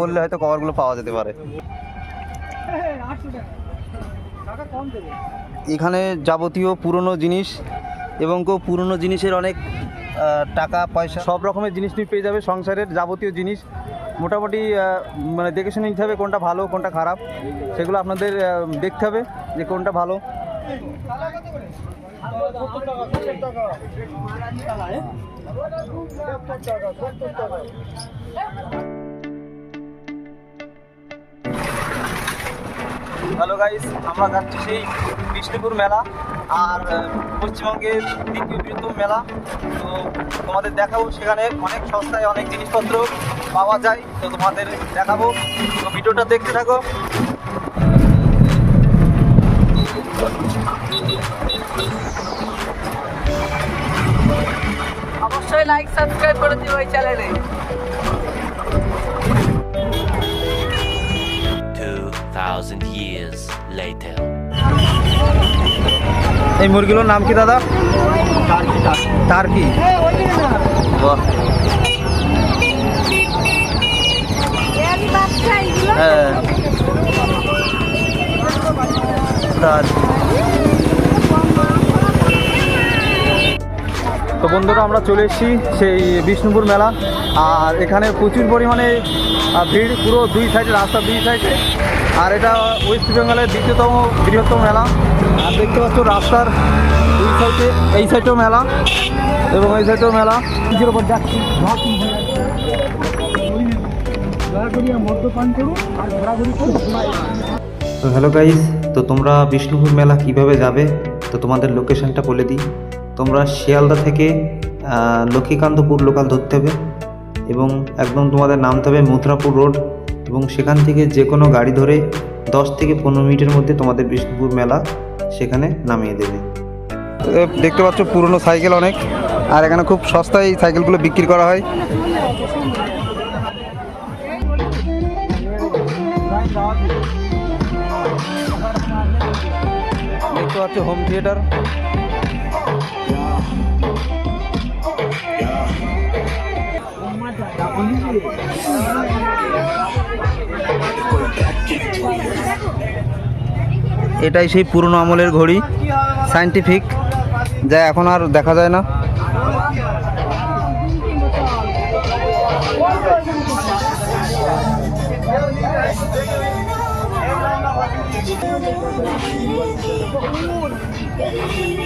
বললে হয়তো কভারগুলো পাওয়া যেতে পারে। এখানে যাবতীয় পুরনো জিনিস এবং কেউ পুরনো জিনিসের অনেক টাকা, পয়সা, সব রকমের জিনিস তুমি পেয়ে যাবে। সংসারের যাবতীয় জিনিস। মোটামুটি মানে দেখে শুনে নিতে হবে কোনটা ভালো, কোনটা খারাপ। সেগুলো আপনাদের দেখতে হবে যে কোনটা ভালো। হ্যালো গাইস আমরা যাচ্ছি সেই বিষ্ণুপুর মেলা আর পশ্চিমবঙ্গের দ্বিতীয় বৃহত্তম মেলা। তো তোমাদের দেখাবো সেখানে অনেক সস্তায় অনেক জিনিসপত্র পাওয়া যায়, তো তোমাদের দেখাবো। তো ভিডিওটা দেখতে থাকো। লাইক সাবস্ক্রাইব করে দিও এই চ্যানেলে 2,000 years later. এই মুরগিগুলোর নাম কি দাদা? টার্কি বাহ। হ্যাঁ। বন্ধুরা আমরা চলে এসেছি সেই বিষ্ণুপুর মেলা। আর এখানে প্রচুর পরিমাণে ভিড় পুরো দুই সাইডে রাস্তার দুই সাইডে। আর এটা ওয়েস্ট বেঙ্গলের দ্বিতীয়তম বৃহত্তম মেলা। আর দেখতে পাচ্ছ রাস্তার দুই সাইডে এই সাইডেও মেলা এবং এই সাইডেও মেলা। নিজের ওপর যাচ্ছি তো হ্যালো গাইস তো তোমরা বিষ্ণুপুর মেলা কীভাবে যাবে? তো তোমাদের লোকেশনটা বলে দিই। তোমরা শিয়ালদা থেকে লক্ষ্মীকান্তপুর লোকাল ধরতে হবে এবং একদম তোমাদের নামতে হবে মথুরাপুর রোড এবং সেখান থেকে যে কোনো গাড়ি ধরে দশ থেকে পনেরো মিনিটের মধ্যে তোমাদের বিষ্ণুপুর মেলা সেখানে নামিয়ে দেবে। দেখতে পাচ্ছ পুরনো সাইকেল অনেক, আর এখানে খুব সস্তায় এই সাইকেলগুলো বিক্রি করা হয়। দেখতে পাচ্ছ হোম থিয়েটার এটাই সেই পুরনো আমলের ঘড়ি সায়েন্টিফিক যা এখন আর দেখা যায় না।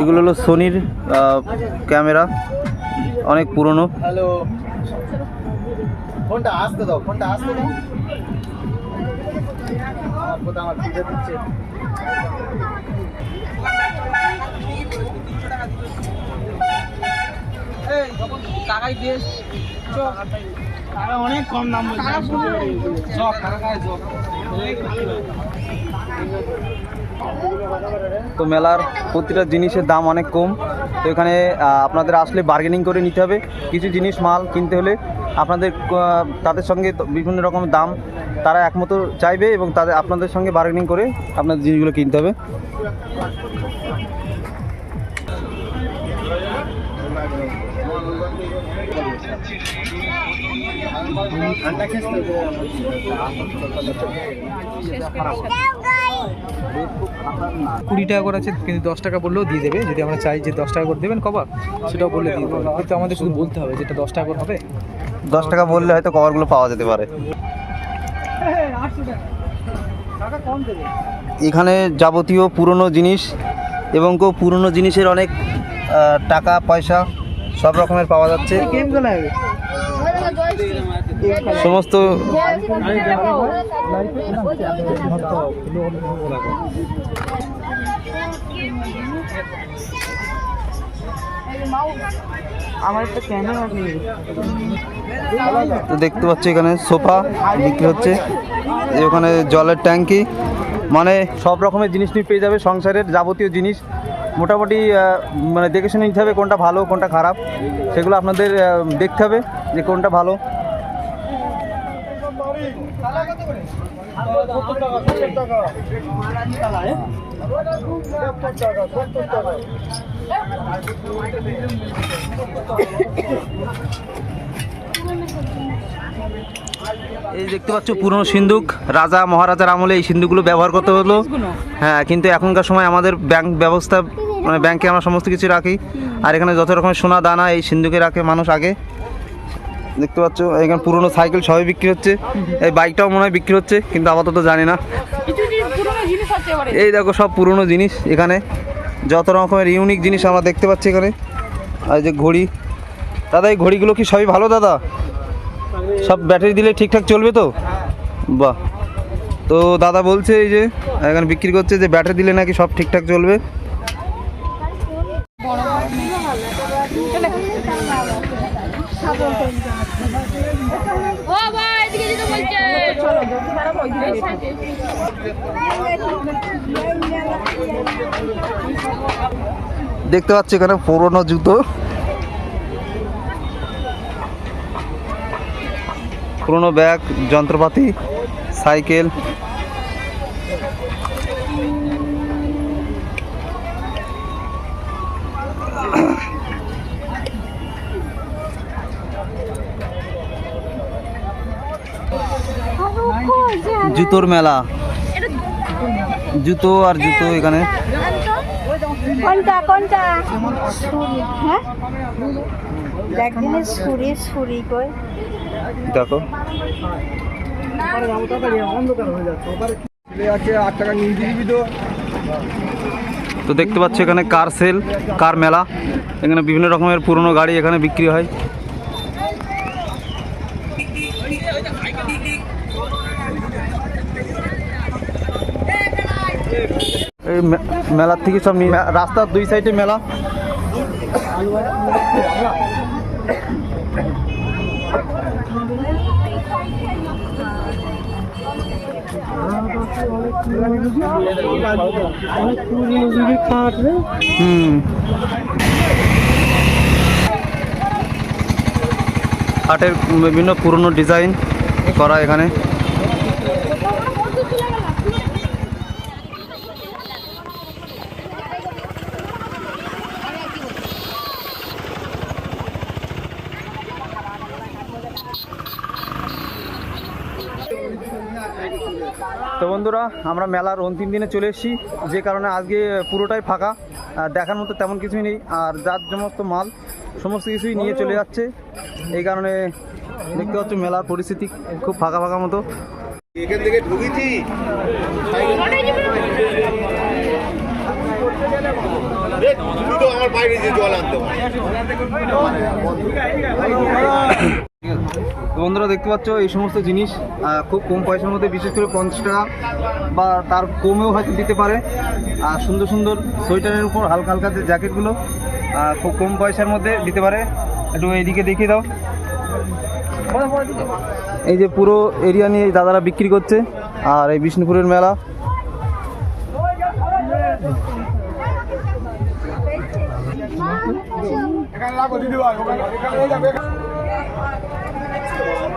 এগুলো হলো সোনির ক্যামেরা। অনেক পুরনো। ফোনটা আসতে দাও ফোনটা আসতে দাও। আমার কথা অনেক কম দাম তো মেলার প্রতিটা জিনিসের দাম অনেক কম। তো এখানে আপনাদের আসলে বার্গেনিং করে নিতে হবে। কিছু জিনিস মাল কিনতে হলে আপনাদের তাদের সঙ্গে তো বিভিন্ন রকমের দাম। তারা একমতো চাইবে এবং তাদের আপনাদের সঙ্গে বার্গেনিং করে আপনাদের জিনিসগুলো কিনতে হবে। কুড়ি টাকা করে আছে, কিন্তু দশ টাকা বললেও দিয়ে দেবে। যদি আমরা চাই যে দশ টাকা করে দেবেন কবার সেটাও বললে দিয়ে দেবে। কিন্তু আমাদের শুধু বলতে হবে যেটা দশ টাকা করে হবে। দশ টাকা বললে হয়তো কভারগুলো পাওয়া যেতে পারে। এখানে যাবতীয় পুরনো জিনিস এবং কেউ পুরনো জিনিসের অনেক টাকা, পয়সা সব রকমের পাওয়া যাচ্ছে। সমস্ত তো দেখতে পাচ্ছি এখানে সোফা বিক্রি হচ্ছে। ওখানে জলের ট্যাঙ্কি। মানে সব রকমের জিনিস তুমি পেয়ে যাবে সংসারের যাবতীয় জিনিস। মোটামুটি মানে দেখে শুনে নিতে হবে কোনটা ভালো কোনটা খারাপ। সেগুলো আপনাদের দেখতে হবে। যে কোনটা ভালো? এই দেখতে পাচ্ছ পুরনো সিন্ধুক। রাজা মহারাজার আমলে এই সিন্ধুকগুলো ব্যবহার করতে হলো। হ্যাঁ কিন্তু এখনকার সময় আমাদের ব্যাংক ব্যবস্থা মানে ব্যাংকে আমরা সমস্ত কিছু রাখি। আর এখানে যত রকমের সোনা দানা এই সিন্ধুকে রাখে মানুষ আগে। দেখতে পাচ্ছ এখানে পুরনো সাইকেল সবই বিক্রি হচ্ছে। এই বাইকটাও মনে হয় বিক্রি হচ্ছে কিন্তু আপাতত জানি না। এই দেখো সব পুরনো জিনিস এখানে। যত রকমের ইউনিক জিনিস আমরা দেখতে পাচ্ছি এখানে। আর এই যে ঘড়ি। দাদা এই ঘড়িগুলো কি সবই ভালো দাদা? সব ব্যাটারি দিলে ঠিকঠাক চলবে তো? বাহ। তো দাদা বলছে এই যে এখানে বিক্রি করছে যে ব্যাটারি দিলে নাকি সব ঠিকঠাক চলবে ও ভাই এদিকে যেতে বলছে দেখতে পাচ্ছি এখানে পুরোনো জুতো। পুরোনো ব্যাগ যন্ত্রপাতি সাইকেল। জুতোর মেলা। জুতো আর জুতো এখানে। কোনটা কোনটা? হ্যাঁ? দেখো তো দেখতে পাচ্ছ এখানে কার সেল কার মেলা। এখানে বিভিন্ন রকমের পুরনো গাড়ি এখানে বিক্রি হয়। মেলার থেকে সব রাস্তার দুই সাইডে মেলা। হুম। হাটের বিভিন্ন পুরনো ডিজাইন করা এখানে। তো বন্ধুরা আমরা মেলার অন্তিম দিনে চলে এসেছি। যে কারণে আজকে পুরোটাই ফাঁকা আর দেখার মতো তেমন কিছুই নেই। আর যার সমস্ত মাল সমস্ত কিছুই নিয়ে চলে যাচ্ছে। এই কারণে দেখতে পাচ্ছ মেলার পরিস্থিতি খুব ফাঁকা ফাঁকা মতো। তো বন্ধুরা দেখতে পাচ্ছ, এই সমস্ত জিনিস খুব কম পয়সার মধ্যে বিশেষ করে পঞ্চাশ টাকা বা তার কমেও হয়তো দিতে পারে। আর সুন্দর সুন্দর সোয়েটারের উপর হালকা হালকা যে জ্যাকেটগুলো খুব কম পয়সার মধ্যে দিতে পারে। একটু এইদিকে দেখিয়ে দাও। এই যে পুরো এরিয়া নিয়ে দাদারা বিক্রি করছে, আর এই বিষ্ণুপুরের মেলা। একশো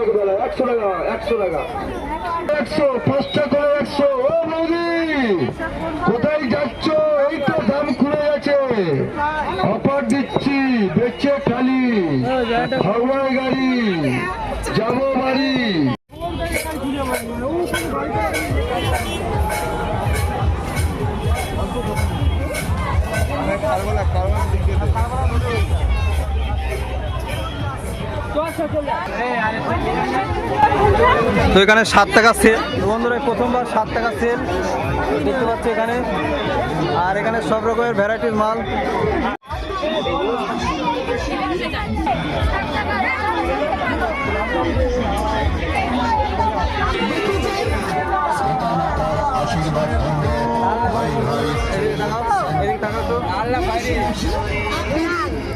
রেখে দেয় একশো টাকা একশো টাকা। একশো, পাঁচটা করে একশো। ও বৌদি, কোথায় যাচ্ছ? এই তো দাম খুলে গেছে। অফার দিচ্ছি, বেচে খালি ভগবান গাড়ি তো এখানে সাত টাকা সেল বন্ধুরা প্রথমবার সাত টাকা সেল দেখতে পাচ্ছি এখানে। আর এখানে সব রকমের ভ্যারাইটির মাল।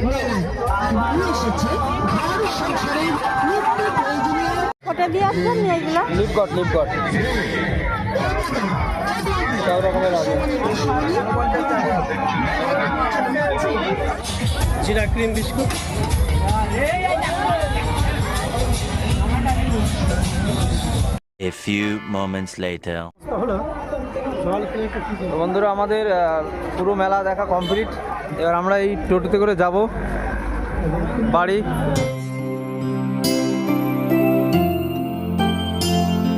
এদিকে তাকাও তো। ওটা দিয়ে আসছেন এইগুলো লিপগট লিপগট। সব রকমের আছে। জিরা cream biscuit. A few moments later. বন্ধুরা আমাদের পুরো মেলা দেখা কমপ্লিট এবার আমরা এই টোটোতে করে যাব। বাড়ি।